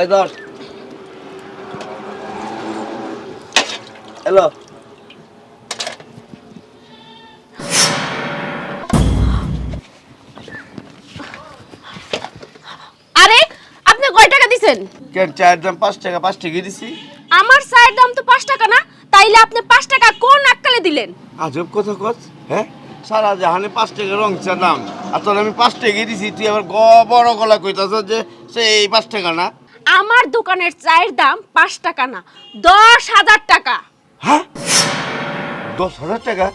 এই ধর। হ্যালো আরে আপনি কয় টাকা দিছেন? কেন চায়ের দাম পাঁচ টাকা পাঁচ টাকা দিছি। আমার চায়ের দাম তো পাঁচ টাকা না তাইলে আপনি পাঁচ টাকা কোন আক্কালে দিলেন? আজব কথা কস হ্যাঁ? সারা জাহানে পাঁচ টাকা রং চা দাম আর তোর আমি পাঁচ টাকা দিছি তুই আবার গ বড় গলা কইতাছ যে সে এই পাঁচ টাকা না। আমার দোকানের চায়ের দাম পাঁচ টাকা না দশ হাজার টাকা। হ্যাঁ? দশ হাজার টাকা?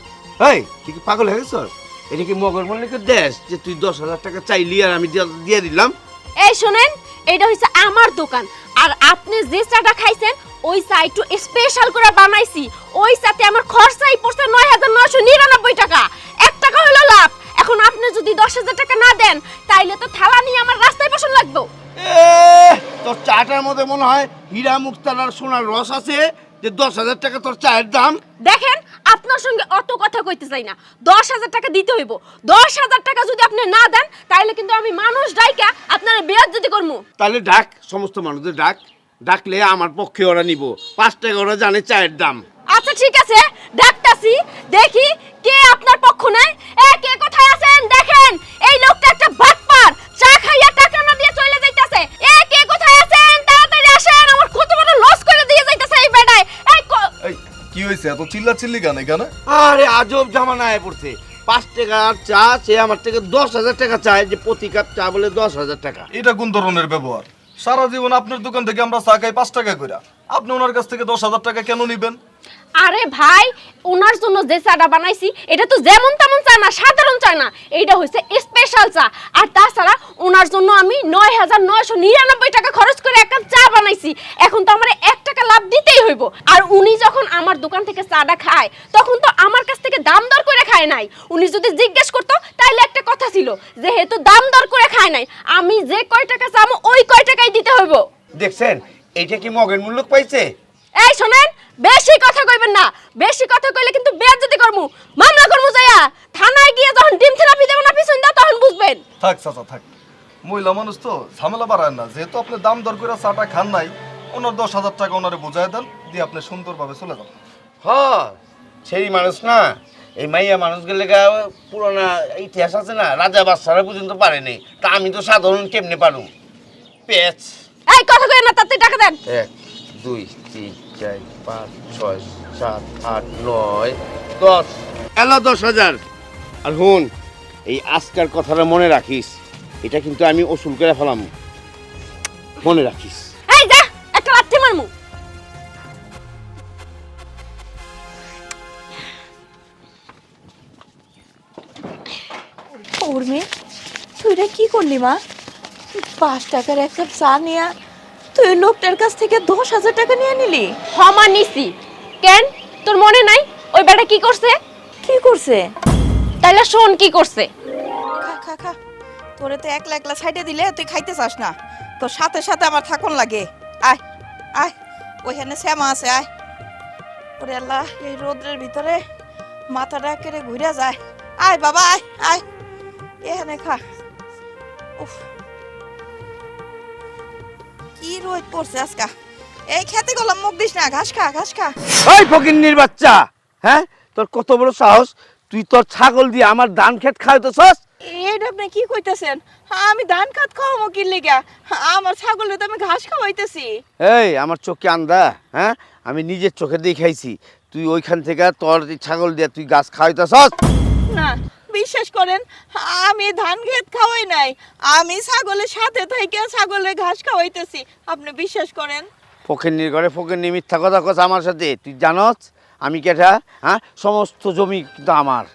এই তুই কি পাগল হয়ে গেছস? এটা কি মগর মল্লিকের দেশ যে তুই দশ হাজার টাকা চাইলি আর আমি দিয়ে দিলাম? এই শোনেন এটা হচ্ছে আমার দোকান। আর আপনি যে চাটা খাইছেন ওই চা একটু স্পেশাল করে বানাইছি। ওই চাতে আমার খরচাই পড়ছে নয় হাজার নয়শো নিরানব্বই টাকা। এক টাকা হলো লাভ। এখন আপনি যদি দশ হাজার টাকা না দেন তাইলে তো থালা নিয়ে আমার রাস্তায় বসন লাগবে। তোর চাটার মধ্যে মনে হয় হীরা মুক্তার আর সোনার রস আছে যে দশ হাজার টাকা তোর চায়ের দাম? দেখেন আপনার সঙ্গে অত কথা কইতে চাই না। দশ হাজার টাকা দিতে হইব। দশ হাজার টাকা যদি আপনি না দেন তাইলে কিন্তু আমি মানুষ ডাইকা আপনার বিয়ার যদি করব তাহলে ডাক সমস্ত মানুষদের ডাক। ডাকলে আমার পক্ষে ওরা নিব। পাঁচ টাকা ওরা জানে চায়ের দাম। আচ্ছা ঠিক আছে ডাকতাছি দেখি কে আপনার হয়েছে এত চিল্লা চিল্লি গান এখানে? আরে আজব জামানায় পড়ছে। পাঁচ টাকার চা সে আমার থেকে দশ হাজার টাকা চায় যে প্রতি কাপ চা বলে দশ হাজার টাকা। এটা কোন ধরনের ব্যবহার? সারা জীবন আপনার দোকান থেকে আমরা চা খাই পাঁচ টাকা করে আপনি ওনার কাছ থেকে দশ হাজার টাকা কেন নিবেন? আরে ভাই ওনার জন্য যে চাটা বানাইছি এটা তো যেমন তেমন চা না সাধারণ চা না এইটা হচ্ছে স্পেশাল চা। আর তাছাড়া ওনার জন্য আমি নয় হাজার নয়শো নিরানব্বই টাকা খরচ করে একটা চা বানাইছি। এখন তো আমার এক টাকা লাভ দিতেই হইব। আর উনি যখন আমার দোকান থেকে চাটা খায় তখন তো আমার কাছ থেকে দাম দর করে খায় নাই। উনি যদি জিজ্ঞেস করতো তাইলে একটা কথা ছিল যেহেতু দাম দর করে খায় নাই আমি যে কয় টাকা চামো ওই কয় টাকাই দিতে হইব। দেখছেন এইটা কি মগের মূল্য পাইছে? এই শোনেন বেশি কথা কইবেন না। বেশি কথা কইলে কিন্তু বেয়াজ্জতি করমু। মামলা করমু যাইয়া। থানায় গিয়ে যখন ডিম থেরাপি দেব না পিছন দাও তখন বুঝবেন। থাক চাচা থাক। মহিলা মানুষ তো ঝামেলা বাড়ায় না। যেহেতু আপনি দাম দর করে চাটা খান নাই ওনার দশ হাজার টাকা ওনারে বুঝাই দেন দিয়ে আপনি সুন্দরভাবে চলে যান। হ সেই মানুষ না। এই মাইয়া মানুষ মানুষগুলো পুরোনা ইতিহাস আছে না রাজা বাচ্চারা পর্যন্ত পারেনি। তা আমি তো সাধারণ কেমনে পারু পেঁচ। এই কথা কইেন না তাতে টাকা এক দুই তিন চার পাঁচ ছয় সাত আট নয় দশ। এলো দশ হাজার। আর হুন এই আজকার কথাটা মনে রাখিস এটা কিন্তু আমি ওসুল করে ফেলাম। মনে রাখিস। এই যা একটা লাথি মারমু। উর্মি তুই এটা কি করলি মা? পাঁচ টাকার এক কাপ চা নিয়ে তুই ওই লোকটার কাছ থেকে দশ হাজার টাকা নিয়ে নিলি? ক্ষমা নিছি। কেন? তোর মনে নাই? ওই বেটা কি করছে? কি করছে? তাইলে শোন কি করছে। খা খা খা। তোরে তো একলা একলা সাইডে দিলে তুই খাইতে চাস না। তোর সাথে সাথে আমার থাকুন লাগে। আয় আয় ওইখানে শ্যামা আছে আয়। ওরে আল্লাহ এই রোদ্রের ভিতরে মাথাটা কেড়ে ঘুরে যায়। আয় বাবা আয় আয়। এখানে খা। উফ। কি রোদ পড়ছে আজকা। এই খেতে গেলাম মুখ দিস না ঘাস খা ঘাস খা। ওই ফকিন্নির বাচ্চা হ্যাঁ? তোর কত বড় সাহস? তুই তোর ছাগল দিয়ে আমার ধান খেত খাওয়াইতেছস? এটা আপনি কি কইতেছেন? আমি ধান খাত খাওয়াবো কি লেগা? আমার ছাগলে তো আমি ঘাস খাওয়াইতেছি। এই আমার চোখে আন্দা হ্যাঁ? আমি নিজের চোখে দিয়ে খাইছি তুই ওইখান থেকে তোর ছাগল দিয়ে তুই গাছ খাওয়াইতেছস? না বিশ্বাস করেন আমি ধান খেত খাওয়াই নাই আমি ছাগলের সাথে থেকে ছাগলের ঘাস খাওয়াইতেছি আপনি বিশ্বাস করেন? ফকিন্নির ঘরে ফকিন্নি মিথ্যা কথা কস আমার সাথে তুই জানস আমি কেটা হ্যাঁ সমস্ত জমি কিন্তু আমার।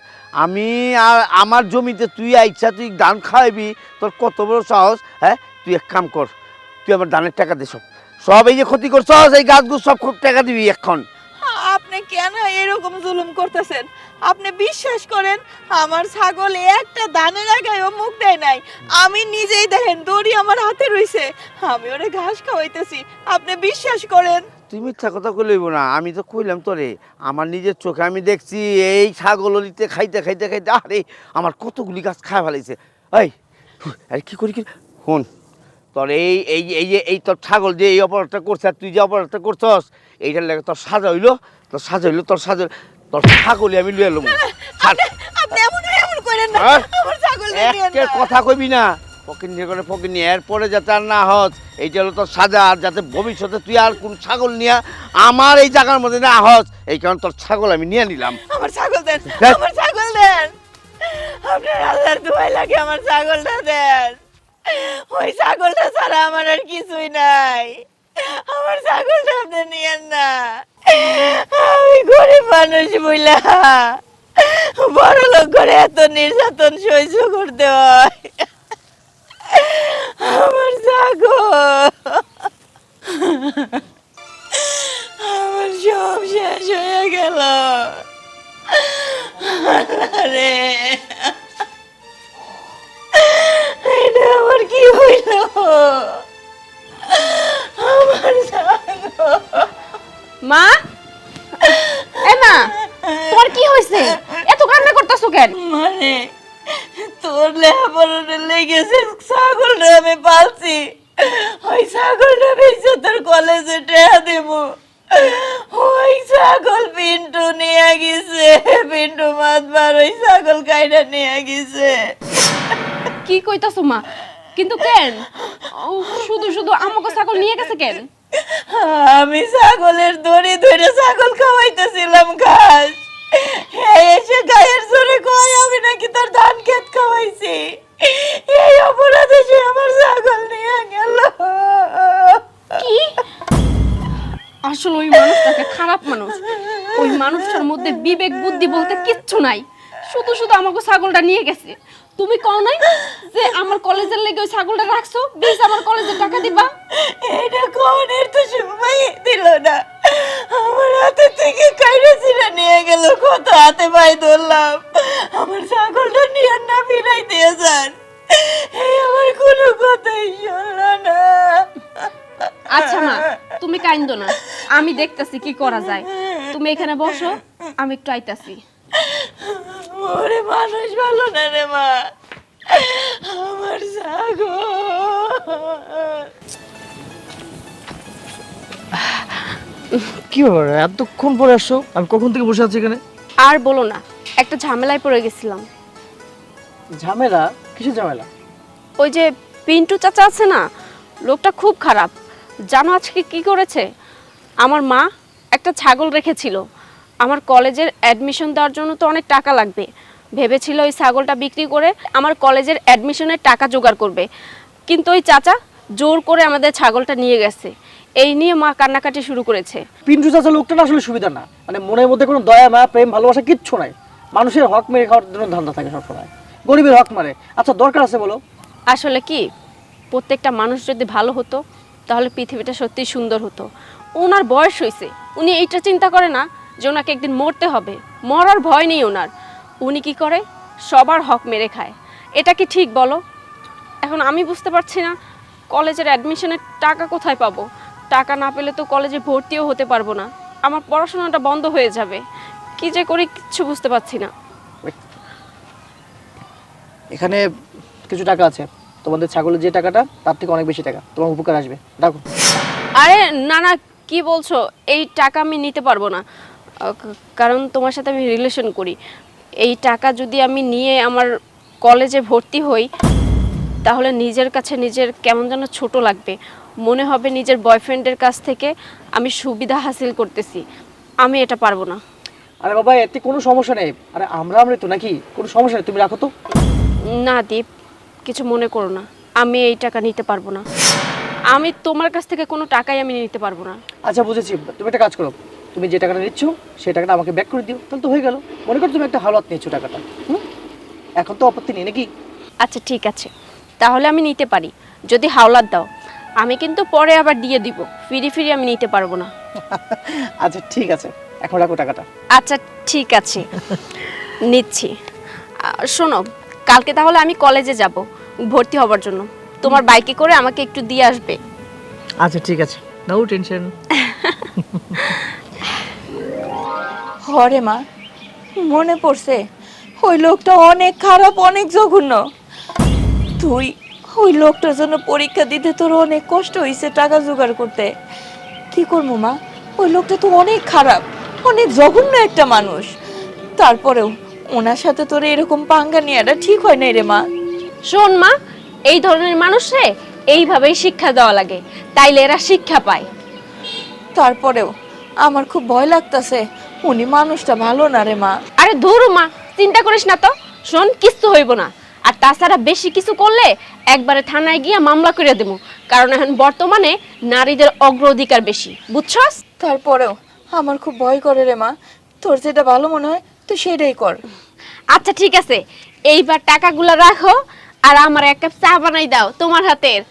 আমি আর আমার জমিতে তুই আইছা তুই ধান খাওয়াবি তোর কত বড় সাহস হ্যাঁ তুই এক কাম কর তুই আমার ধানের টাকা দে সব। সব এই যে ক্ষতি করছস এই গাছগুলো সব খুব টাকা দিবি এখন। আপনি কেন এরকম জুলুম করতেছেন? আপনি বিশ্বাস করেন, আমার ছাগল একটা দানের আগায়ও মুখ দেয় নাই। আমি নিজেই দেখেন, দড়ি আমার হাতে রইছে। আমি ওরে ঘাস খাওয়াইতেছি, আপনি বিশ্বাস করেন? তুই মিথ্যা কথা কইলইব না, আমি তো কইলাম তোরে, আমার নিজের চোখে আমি দেখছি, এই ছাগললিতে খাইতে খাইতে খাইতে, আরে, আমার কতগুলি গাছ খায় ফেলাইছে। এই, আরে কি করি, কি হন তোর এই এই এই যে, এই তোর ছাগল যে এই অপরাধটা করছে, আর তুই যে অপরাধটা করছস, এইটার লাগে তোর সাজা হইল, তোর সাজা হইল, তোর সাজা তোর ছাগলই আমি লুয়ে এলাম আপনি এমন এমন করেন না। হ্যাঁ? আমার ছাগল নিয়ে কথা কইবি না। ফকির নিয়ে করে ফকির নিয়ে। এরপরে যাতে আর না হস এইটা হলো তোর সাজা। আর যাতে ভবিষ্যতে তুই আর কোন ছাগল নিয়ে আমার এই জায়গার মধ্যে না হস এই কারণে তোর ছাগল আমি নিয়ে নিলাম। আমার ছাগল দেন। আমার ছাগল দেন। আপনার আল্লাহর দোয়াই লাগে আমার ছাগলটা দেন। ওই ছাগলটা ছাড়া আমার আর কিছুই নাই। আমার ছাগলটা আপনি নিয়েন না আমি গরিব মানুষ বইলা। বড় লোক করে এত নির্যাতন সহ্য করতে হয়। আমার জাগো। আমার সব শেষ হয়ে গেল। আরে তোর লেখাপড়াটা লেগেছে ছাগলটা আমি পালছি। ওই ছাগলটা বেঁচে তোর কলেজে টেয়া দেব। ওই ছাগল পিন্টু নিয়ে গেছে পিন্টু মাতবার ওই ছাগল কাইটা নিয়ে গেছে। কি কইতাছো মা? কিন্তু কেন? শুধু শুধু আমাকে ছাগল নিয়ে গেছে কেন? আমি ছাগলের দড়ি ধরে ছাগল খাওয়াইতেছিলাম ঘাস। এসে গায়ের জোরে কয়, আমি নাকি তোর ধান খেত খাওয়াইছি। এই অপরাধে সে আমার ছাগল নিয়ে গেল। কি? আসলে ওই মানুষটাকে খারাপ মানুষ। ওই মানুষটার মধ্যে বিবেক, বুদ্ধি বলতে কিচ্ছু নাই। শুধু শুধু আমাকে ছাগলটা নিয়ে গেছে। তুমি কও নাই যে আমার কলেজের লেগে ওই ছাগলটা রাখছো? বেশ আমার কলেজের টাকা দিবা। এটা কনের তো সময় দিল না। আমার হাতে থেকে কাইরে ছিঁড়ে নিয়ে গেল কত হাতে পাই ধরলাম। আমার ছাগলটা নিয়ে না ফিরাই দিয়ে যান এই আমার কোনো কথাই শুনলো না। আচ্ছা মা তুমি কাইন্দ না। আমি দেখতাছি কি করা যায়। তুমি এখানে বসো আমি একটু আইতাছি। ওরে মানুষ ভালো না রে মা। আমার ছাগল। কি ব্যাপার এতক্ষণ পরে আসছো? আমি কখন থেকে বসে আছি এখানে? আর বলো না একটা ঝামেলায় পড়ে গেছিলাম। ঝামেলা? কিসের ঝামেলা? ওই যে পিন্টু চাচা আছে না লোকটা খুব খারাপ। জানো আজকে কি করেছে? আমার মা একটা ছাগল রেখেছিল আমার কলেজের অ্যাডমিশন দেওয়ার জন্য তো অনেক টাকা লাগবে। ভেবেছিল ওই ছাগলটা বিক্রি করে আমার কলেজের অ্যাডমিশনের টাকা জোগাড় করবে। কিন্তু ওই চাচা জোর করে আমাদের ছাগলটা নিয়ে গেছে। এই নিয়ে মা কান্নাকাটি শুরু করেছে। পিন্টু চাচা লোকটা না আসলে সুবিধা না। মানে মনের মধ্যে কোনো দয়া মায়া প্রেম ভালোবাসা কিচ্ছু নাই। মানুষের হক মেরে খাওয়ার জন্য ধান্দা থাকে সবসময়। গরিবের হক মারে। আচ্ছা দরকার আছে বলো। আসলে কি? প্রত্যেকটা মানুষ যদি ভালো হতো তাহলে পৃথিবীটা সত্যি সুন্দর হতো। ওনার বয়স হয়েছে উনি এইটা চিন্তা করে না যে ওনাকে একদিন মরতে হবে। মরার ভয় নেই ওনার। উনি কি করে? সবার হক মেরে খায়। এটা কি ঠিক বলো? এখন আমি বুঝতে পারছি না কলেজের অ্যাডমিশনের টাকা কোথায় পাবো? টাকা না পেলে তো কলেজে ভর্তিও হতে পারব না। আমার পড়াশোনাটা বন্ধ হয়ে যাবে। কি যে করি কিচ্ছু বুঝতে পারছি না। এখানে কিছু টাকা আছে। তোমাদের ছাগলের যে টাকাটা তার থেকে অনেক বেশি টাকা। তোমার উপকার আসবে। ডাকো আরে না না কি বলছো? এই টাকা আমি নিতে পারব না। কারণ তোমার সাথে আমি রিলেশন করি। এই টাকা যদি আমি নিয়ে আমার কলেজে ভর্তি হই তাহলে নিজের কাছে নিজের কেমন যেন ছোট লাগবে। মনে হবে নিজের বয়ফ্রেন্ডের কাছ থেকে আমি সুবিধা হাসিল করতেছি। আমি এটা পারব না। আরে বাবা এতে কোনো সমস্যা নেই। আরে আমরা আমরা তো নাকি? কোনো সমস্যা নেই তুমি রাখো তো। না দীপ কিছু মনে করো না। আমি এই টাকা নিতে পারব না। আমি তোমার কাছ থেকে কোনো টাকাই আমি নিতে পারব না। আচ্ছা বুঝেছি। তুমি একটা কাজ করো। তুমি যে টাকাটা নিচ্ছ সেই টাকাটা আমাকে ব্যাক করে দিও। তাহলে তো হয়ে গেল। মনে করো তুমি একটা হালত নিয়েছো টাকাটা। হুম? এখন তো আপত্তি নেই নাকি? আচ্ছা ঠিক আছে। তাহলে আমি নিতে পারি। যদি হাওলাত দাও। আমি কিন্তু পরে আবার দিয়ে দিব। ফিরি ফিরি আমি নিতে পারব না। আচ্ছা ঠিক আছে। এখন রাখো টাকাটা। আচ্ছা ঠিক আছে। নিচ্ছি। শোনো কালকে তাহলে আমি কলেজে যাব। ভর্তি হবার জন্য। তোমার বাইকে করে আমাকে একটু দিয়ে আসবে। আচ্ছা ঠিক আছে। No tension. হরে মা। মনে পড়ছে ওই লোকটা অনেক খারাপ অনেক জঘন্য। তুই ওই লোকটার জন্য পরীক্ষা দিতে তোর অনেক কষ্ট হয়েছে টাকা জোগাড় করতে। কি করব মা? ওই লোকটা তো অনেক খারাপ অনেক জঘন্য একটা মানুষ। তারপরেও ওনার সাথে তোর এরকম পাঙ্গা নেওয়াটা ঠিক হয় নাই রে মা। শোন মা এই ধরনের মানুষে এইভাবেই শিক্ষা দেওয়া লাগে তাইলে এরা শিক্ষা পায়। তারপরেও আমার খুব ভয় লাগতাছে উনি মানুষটা ভালো না রে মা। আরে ধুর মা চিন্তা করিস না তো। শোন কিচ্ছু হইব না। আর তাছাড়া বেশি কিছু করলে একবারে থানায় গিয়ে মামলা করে দেবো। কারণ এখন বর্তমানে নারীদের অগ্রাধিকার বেশি। বুঝছস? তারপরেও আমার খুব ভয় করে রে মা। তোর যেটা ভালো মনে হয় তুই সেটাই কর। আচ্ছা ঠিক আছে। এইবার টাকাগুলো রাখো আর আমার এক কাপ চা বানাই দাও তোমার হাতের।